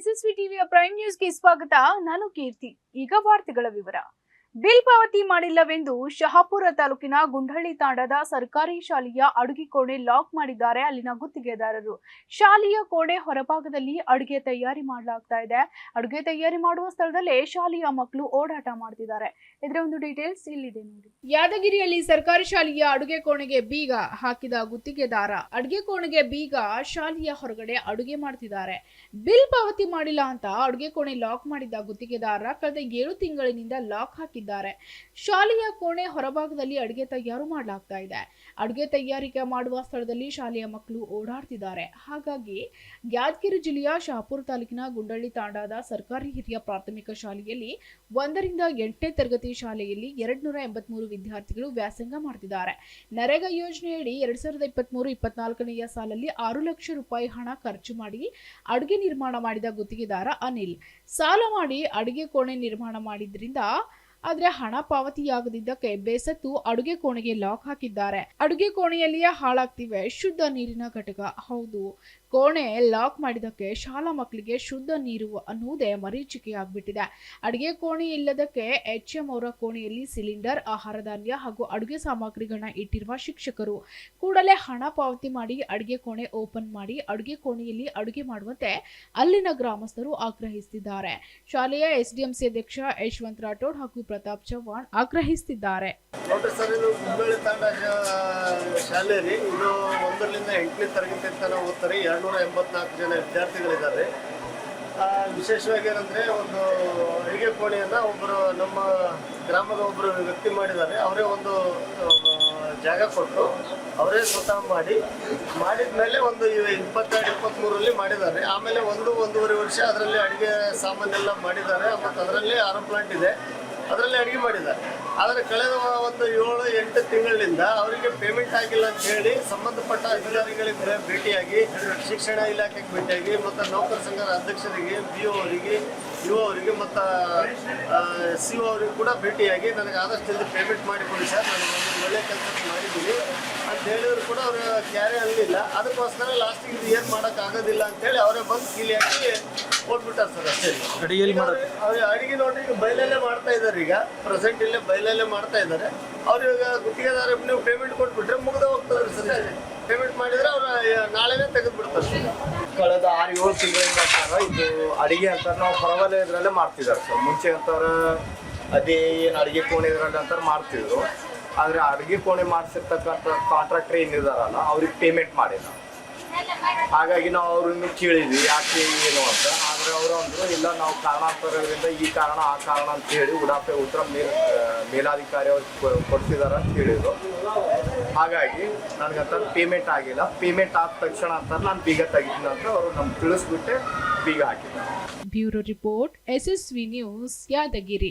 SSV ಟಿವಿಯ prime ನ್ಯೂಸ್ಗೆ ಸ್ವಾಗತ. ನಾನು ಕೀರ್ತಿ. ಈಗ ವಾರ್ತೆಗಳ ವಿವರ. ಬಿಲ್ ಪಾವತಿ ಮಾಡಿಲ್ಲವೆಂದು ಶಹಾಪುರ ತಾಲೂಕಿನ ಗುಂಡಹಳ್ಳಿ ತಾಂಡದ ಸರ್ಕಾರಿ ಶಾಲೆಯ ಅಡುಗೆ ಕೋಣೆ ಲಾಕ್ ಮಾಡಿದ್ದಾರೆ. ಅಲ್ಲಿನ ಗುತ್ತಿಗೆದಾರರು ಶಾಲೆಯ ಕೋಣೆ ಹೊರಭಾಗದಲ್ಲಿ ಅಡುಗೆ ತಯಾರಿ ಮಾಡಲಾಗ್ತಾ ಇದೆ. ಅಡುಗೆ ತಯಾರಿ ಮಾಡುವ ಸ್ಥಳದಲ್ಲೇ ಶಾಲೆಯ ಮಕ್ಕಳು ಓಡಾಟ ಮಾಡ್ತಿದ್ದಾರೆ. ಇದರ ಒಂದು ಡೀಟೇಲ್ಸ್ ಇಲ್ಲಿದೆ ನೋಡಿ. ಯಾದಗಿರಿಯಲ್ಲಿ ಸರ್ಕಾರಿ ಶಾಲೆಯ ಅಡುಗೆ ಕೋಣೆಗೆ ಬೀಗ ಹಾಕಿದ ಗುತ್ತಿಗೆದಾರ ಅಡುಗೆ ಕೋಣೆಗೆ ಬೀಗ ಶಾಲೆಯ ಹೊರಗಡೆ ಅಡುಗೆ ಮಾಡ್ತಿದ್ದಾರೆ. ಬಿಲ್ ಪಾವತಿ ಮಾಡಿಲ್ಲ ಅಂತ ಅಡುಗೆ ಕೋಣೆ ಲಾಕ್ ಮಾಡಿದ್ದ ಗುತ್ತಿಗೆದಾರ ಕಳೆದ ಏಳು ತಿಂಗಳಿನಿಂದ ಲಾಕ್ ಹಾಕಿದ್ದಾರೆ. ಶಾಲೆಯ ಕೋಣೆ ಹೊರಭಾಗದಲ್ಲಿ ಅಡುಗೆ ತಯಾರು ಮಾಡಲಾಗ್ತಾ ಇದೆ. ಅಡುಗೆ ತಯಾರಿಕೆ ಮಾಡುವ ಸ್ಥಳದಲ್ಲಿ ಶಾಲೆಯ ಮಕ್ಕಳು ಓಡಾಡ್ತಿದ್ದಾರೆ. ಹಾಗಾಗಿ ಯಾದಗಿರಿ ಜಿಲ್ಲೆಯ ಶಹಾಪುರ ತಾಲೂಕಿನ ಗುಂಡಳ್ಳಿ ತಾಂಡಾದ ಸರ್ಕಾರಿ ಹಿರಿಯ ಪ್ರಾಥಮಿಕ ಶಾಲೆಯಲ್ಲಿ ಒಂದರಿಂದ ಎಂಟನೇ ತರಗತಿ ಶಾಲೆಯಲ್ಲಿ ಎರಡ್ ನೂರ ಎಂಬತ್ಮೂರು ವಿದ್ಯಾರ್ಥಿಗಳು ವ್ಯಾಸಂಗ ಮಾಡ್ತಿದ್ದಾರೆ. ನರೇಗಾ ಯೋಜನೆಯಡಿ ಎರಡ್ ಸಾವಿರದ ಇಪ್ಪತ್ಮೂರು ಇಪ್ಪತ್ನಾಲ್ಕನೆಯ ಸಾಲಲ್ಲಿ ಆರು ಲಕ್ಷ ರೂಪಾಯಿ ಹಣ ಖರ್ಚು ಮಾಡಿ ಅಡುಗೆ ನಿರ್ಮಾಣ ಮಾಡಿದ ಗುತ್ತಿಗೆದಾರ ಅನಿಲ್. ಸಾಲ ಮಾಡಿ ಅಡುಗೆ ಕೋಣೆ ನಿರ್ಮಾಣ ಮಾಡಿದ್ರಿಂದ ಆದ್ರೆ ಹಣ ಪಾವತಿಯಾಗದಿದ್ದಕ್ಕೆ ಬೇಸತ್ತು ಅಡುಗೆ ಕೋಣೆಗೆ ಲಾಕ್ ಹಾಕಿದ್ದಾರೆ. ಅಡುಗೆ ಕೋಣೆಯಲ್ಲಿಯೇ ಹಾಳಾಗ್ತಿವೆ. ಶುದ್ಧ ನೀರಿನ ಘಟಕ. ಹೌದು. ಕೋಣೆ ಲಾಕ್ ಮಾಡಿದಕ್ಕೆ ಶಾಲಾ ಮಕ್ಕಳಿಗೆ ಶುದ್ಧ ನೀರು ಅನ್ನುವುದೇ ಮರೀಚಿಕೆಯಾಗ್ಬಿಟ್ಟಿದೆ ಅಡುಗೆ ಕೋಣೆ ಇಲ್ಲದಕ್ಕೆ ಎಚ್ ಎಂ ಅವರ ಕೋಣೆಯಲ್ಲಿ ಸಿಲಿಂಡರ್, ಆಹಾರ ಧಾನ್ಯ ಹಾಗೂ ಅಡುಗೆ ಸಾಮಗ್ರಿಗಳನ್ನ ಇಟ್ಟಿರುವ ಶಿಕ್ಷಕರು. ಕೂಡಲೇ ಹಣ ಪಾವತಿ ಮಾಡಿ ಅಡುಗೆ ಕೋಣೆ ಓಪನ್ ಮಾಡಿ ಅಡುಗೆ ಕೋಣೆಯಲ್ಲಿ ಅಡುಗೆ ಮಾಡುವಂತೆ ಅಲ್ಲಿನ ಗ್ರಾಮಸ್ಥರು ಆಗ್ರಹಿಸುತ್ತಿದ್ದಾರೆ ಶಾಲೆಯ ಎಸ್ಡಿಎಂಸಿ ಅಧ್ಯಕ್ಷ ಯಶವಂತ್ ರಾಠೋಡ್ ಹಾಗೂ ಪ್ರತಾಪ್ ಚವ್ಹಾಣ್ ಆಗ್ರಹಿಸಿದ್ದಾರೆ ಸರ್, ಇದು ಶಾಲೆ ರೀ ಇದು ಒಂದರಿಂದ ಎಂಟನೇ ತರಗತಿ ತನಕ ಓದ್ತಾರೆ. ಎರಡ್ನೂರ ಎಂಬತ್ನಾಲ್ಕು ಜನ ವಿದ್ಯಾರ್ಥಿಗಳಿದ್ದಾರೆ. ವಿಶೇಷವಾಗಿ ಏನಂದ್ರೆ ಒಂದು ಅಡಿಗೆ ಕೋಣೆಯನ್ನ ಒಬ್ಬರು ನಮ್ಮ ಗ್ರಾಮದ ಒಬ್ಬರು ವ್ಯಕ್ತಿ ಮಾಡಿದ್ದಾರೆ. ಅವರೇ ಒಂದು ಜಾಗ ಕೊಟ್ಟು ಅವರೇ ಸ್ವತಃ ಮಾಡಿ ಮಾಡಿದ ಮೇಲೆ ಒಂದು ಇಪ್ಪತ್ತೆರಡು ಇಪ್ಪತ್ಮೂರಲ್ಲಿ ಮಾಡಿದ್ದಾರೆ. ಆಮೇಲೆ ಒಂದು, ಒಂದೂವರೆ ವರ್ಷ ಅದರಲ್ಲಿ ಅಡಿಗೆ ಸಾಮಾನೆಲ್ಲ ಮಾಡಿದ್ದಾರೆ. ಮತ್ತು ಅದರಲ್ಲಿ ಆರೋ ಪ್ಲಾಂಟ್ ಇದೆ. ಅದರಲ್ಲಿ ಅಡುಗೆ ಮಾಡಿದ್ದಾರೆ. ಆದರೆ ಕಳೆದ ಒಂದು ಏಳು, ಎಂಟು ತಿಂಗಳಿಂದ ಅವರಿಗೆ ಪೇಮೆಂಟ್ ಆಗಿಲ್ಲ ಅಂತ ಹೇಳಿ ಸಂಬಂಧಪಟ್ಟ ಅಧಿಕಾರಿಗಳಿಗೆ ಭೇಟಿಯಾಗಿ ಶಿಕ್ಷಣ ಇಲಾಖೆಗೆ ಭೇಟಿಯಾಗಿ ಮತ್ತು ನೌಕರ ಸಂಘದ ಅಧ್ಯಕ್ಷರಿಗೆ ಬಿ ಅವರಿಗೆ ಯು ಅವರಿಗೆ ಮತ್ತು ಸಿ ಒ ಅವರಿಗೆ ಕೂಡ ಭೇಟಿಯಾಗಿ ನನಗೆ ಆದಷ್ಟು ಜಲ್ದಿ ಪೇಮೆಂಟ್ ಮಾಡಿಕೊಡಿ ಸರ್. ನಾನು ಒಂದು ಒಳ್ಳೆ ಕೆಲಸ ಮಾಡಿದ್ದೀನಿ ಅಂತ ಹೇಳಿದ್ರು ಕೂಡ ಅವರು ಕ್ಯಾರೆ ಅಲ್ಲಿಲ್ಲ. ಅದಕ್ಕೋಸ್ಕರ ಲಾಸ್ಟಿಗೆ ಇದು ಏನು ಮಾಡೋಕ್ಕಾಗೋದಿಲ್ಲ ಅಂತೇಳಿ ಅವರೇ ಬಂದು ಕೀಲಿ ಹಾಕಿ ಕೊಟ್ಬಿಟ್ಟಾರೆ ಸರ್ ಅಷ್ಟೇ. ಅಡಿಗೆಯಲ್ಲಿ ಮಾಡೋದು ಅವ್ರು ಅಡಿಗೆ ನೋಡಿ ಈಗ ಬೈಲಲ್ಲೇ ಮಾಡ್ತಾ ಇದ್ದಾರೆ ಈಗ. ಪ್ರೆಸೆಂಟ್ ಇಲ್ಲೇ ಬೈಲಲ್ಲೇ ಮಾಡ್ತಾ ಇದ್ದಾರೆ ಅವ್ರು ಈಗ ಗುತ್ತಿಗೆದಾರ ನೀವು ಪೇಮೆಂಟ್ ಕೊಟ್ಬಿಟ್ರೆ ಮುಗ್ದ ಹೋಗ್ತದೆ ಸರ್. ಪೇಮೆಂಟ್ ಮಾಡಿದ್ರೆ ಅವ್ರು ನಾಳೆನೇ ತೆಗೆದು ಬಿಡ್ತಾರೆ ಕಳೆದ ಆರು ಏಳು ತಿಂಗಳಿಂದ ಅಂತಾರ, ಇದು ಅಡಿಗೆ ಅಂತ ನಾವು ಹೊರವಲಯದ್ರಲ್ಲೇ ಮಾಡ್ತಿದ್ದಾರೆ ಸರ್. ಮುಂಚೆ ಅಂತಾರೆ ಅದೇ ಏನು ಅಡಿಗೆ ಕೋಣೆ ಇದ್ರಲ್ಲಿ ಅಂತಾರೆ ಮಾಡ್ತಿದ್ರು. ಆದರೆ ಅಡಿಗೆ ಕೋಣೆ ಮಾಡಿಸಿರ್ತಕ್ಕಂಥ ಕಾಂಟ್ರಾಕ್ಟರ್ ಏನಿದಾರಲ್ಲ ಅವ್ರಿಗೆ ಪೇಮೆಂಟ್ ಮಾಡಿಲ್ಲ. ಹಾಗಾಗಿ ನಾವು ಅವ್ರನ್ನ ಕೇಳಿದ್ವಿ, ಯಾಕೆ ಏನು ಅಂತ. ಆದರೆ ಅವರು ಅಂದರು, ಇಲ್ಲ, ನಾವು ಕಾರಣಾಂತರದಿಂದ ಈ ಕಾರಣ, ಆ ಕಾರಣ ಅಂತ ಹೇಳಿ ಉಡಾಫೆ ಉತ್ತರ ಮೇಲ್ ಮೇಲಾಧಿಕಾರಿ ಅವ್ರು ಕೊಡ್ತಿದ್ದಾರೆ ಅಂತ ಹೇಳಿದ್ರು. ಹಾಗಾಗಿ ನನಗೆ ಅಂತ ಪೇಮೆಂಟ್ ಆಗಿಲ್ಲ. ಪೇಮೆಂಟ್ ಆದ ತಕ್ಷಣ ಅಂತ ನಾನು ಬೀಗ ತೆಗಿತೀನಿ ಅಂತ ಅವರು ನಮ್ಗೆ ತಿಳಿಸ್ಬಿಟ್ಟೆ, ಬೀಗ ಹಾಕಿದ್ದಾರೆ bureau report SSV news, Yadgiri.